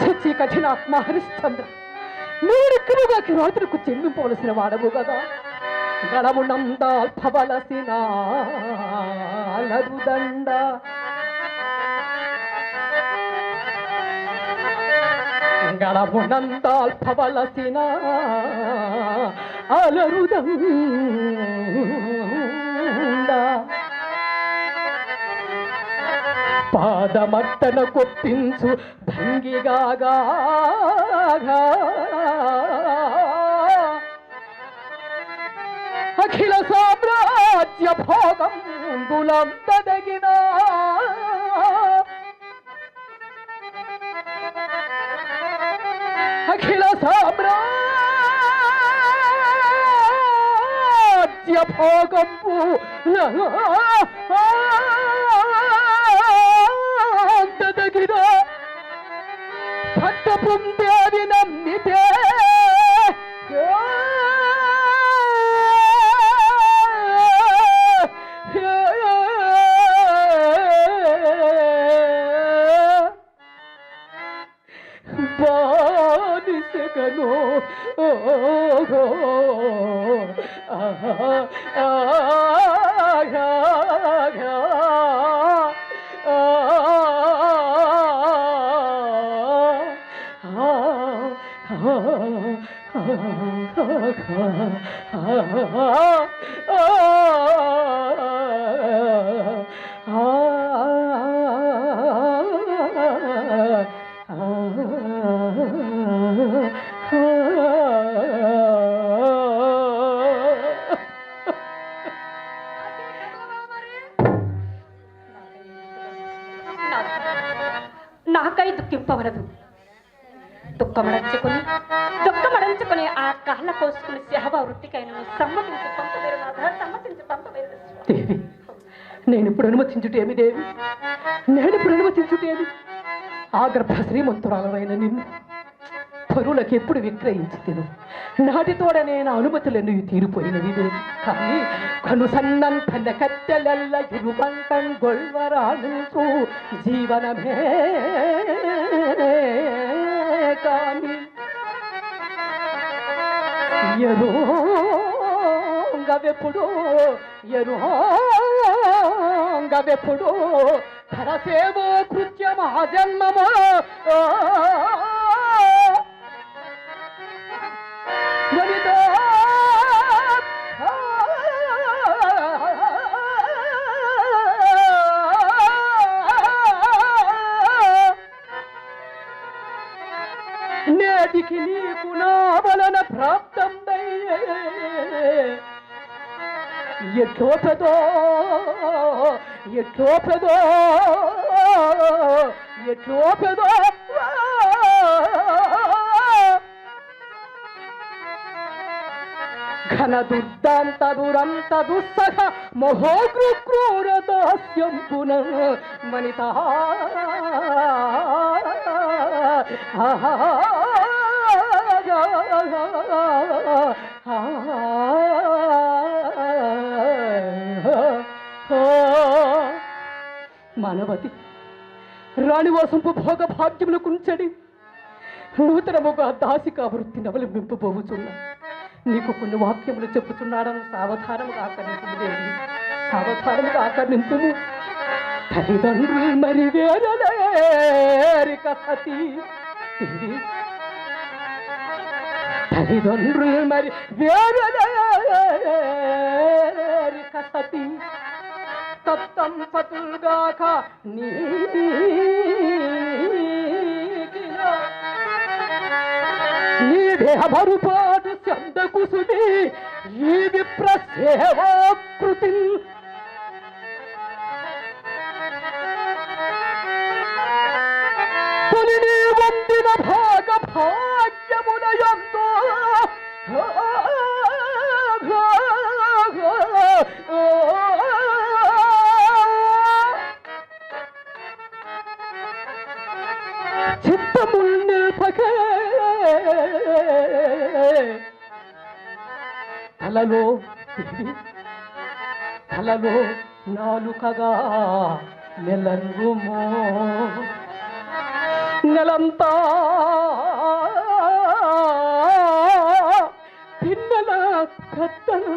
చచ్చి కఠినాత్మ హరిశ్చంద్ర నీడిక్కువగా కిరాతులకు చెల్లింపవలసిన వాడవు కదా గణమునందాల్పవలసిన అలరుదండ గణమునందాల్పవలసిన అలరుదండ పాదమట్టన కొప్పించు భంగిగా సామ్రాజ్య భోగం దులందదగిన అఖిల సామ్రాజ్య భోగంపు అందదగిన పట్ట పొందేది నమ్మితే నాకై దుఃఖింపవలదు దుఃఖమడంచుకుని దుఃఖమడంచుకుని ఆ కాళ్ళ కోసుకుని సేవ వృత్తికైన సమ్మతించి పంపవేరు నాథ సమ్మతించి పంపవేరు దేవి నేను ఇప్పుడు అనుమతించుటేమి దేవి? నేను ఇప్పుడు అనుమతించుటేమి? ఆ గర్భ శ్రీమంతురాలమైన నిన్ను పరులకు ఎప్పుడు విక్రయించి తిను నాటితోడనే నా అనుమతులను తీరిపోయినవి దేవి. కానీ కను సన్నంతన కత్తెలల్ల ఇరుబంకం గొల్వరాలు జీవనమే. కానీ ఎరుంగవెప్పుడు ఎరుంగవెప్పుడు ధరసేవో కృత్యమా జన్మమో? የከወፈዶ የከወፈዶ የከወፈዶ ಘನ ದುರ್ದಾಂತ ದುರಂತ ದುಸ್ಸಹ ಮಹೋ ಕ್ರೂರ ದಾಸ್ಯಂ ಪುನಃ ಮನಿತ ಆ మానవతి రాణివాసంపు భోగ భాగ్యములు కుంచడి నూతనముగా దాసికా వృత్తిని అవలంబింపబోచున్నా నీకు కొన్ని వాక్యములు చెప్పుచున్నాడను సావధానముగా ఆకర్ణింపు దేవి సావధానముగా ఆకర్ణింపు తల్లిదండ్రులు మరి వేరలేరిక సతి. తల్లిదండ్రులు మరి వేరలేరిక సతి. సత్తం పతుల్గాక నీకిలో నీ దేహమరుపాటు చందకుసుని ఈ విప్ర సేవాకృతి తొలి వందిన భాగ భాగ్యముల యందు తలలో తలలో నాలుకగా నెలంగుమో నెలంతా పిన్నల కత్తను.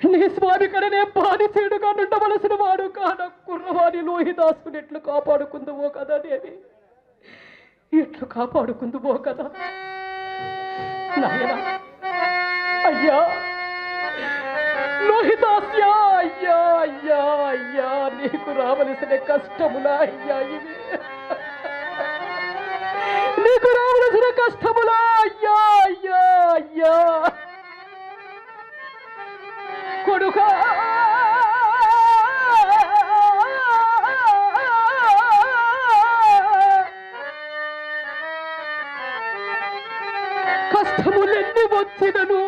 నీ స్వామి కడనే బానిసేడుగా నుండవలసిన వాడు కాన కుర్రవాణి లోహిదాసుని ఎట్లు కాపాడుకుందువో కదా దేవి? ఎట్లు కాపాడుకుందువో కదా? నాయనా అయ్యా! లోహితాస్య అయ్యా అయ్యా అయ్యా! నీకు రావలసిన కష్టములా అయ్యా ఇవి. నీకు రావలసిన కష్టములా అయ్యా అయ్యా అయ్యా! కొడుకా. కష్టములెన్ని వచ్చినను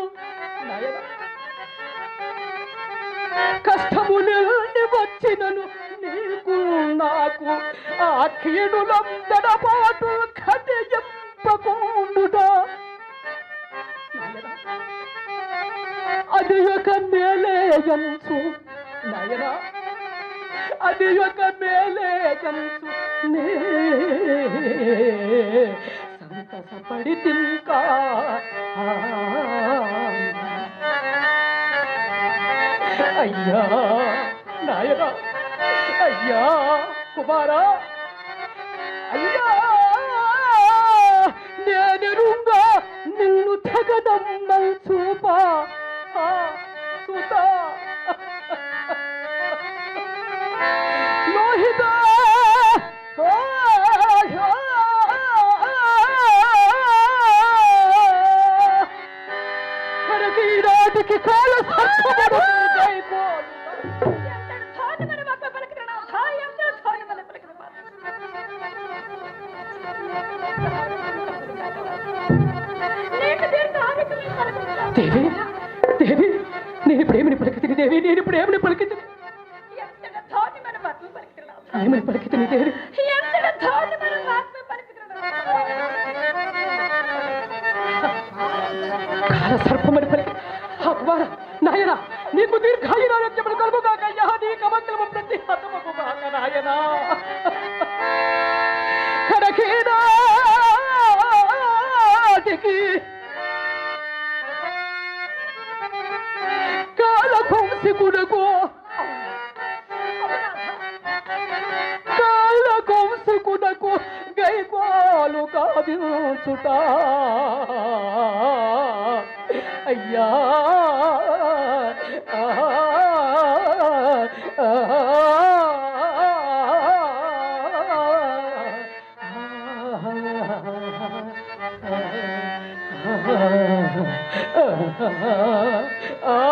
కష్టములెన్ని వచ్చినను నీకు నాకు ఆ కీడులందడ పాటు కథ కథయంపకుండుట అది ఒక మేలేయంచు నయనా. అది ఒక మేలేయంచు నే సంతసపడి తింకా. అయ్యా నాయనా. అయ్యా కుమారా. ఆరోగ్యం కలుగునుగాక. దేవి దేవి నేను ప్రేమని పలికితిని దేవి నేను ప్రేమని పలికితిని. ప్రేమని పలికితిని దేవి ఎంతటి నీకు దీర్ఘాయురారోగ్యములు కలుగుగాక అయ్యా నీ కమంకలము ప్రతి హతమగుగాక నాయనా కడకేనాటికి కాలకంసికుడకు. కాలకంసికుడకు గైపాలు కాదించుట అయ్యా. Oh.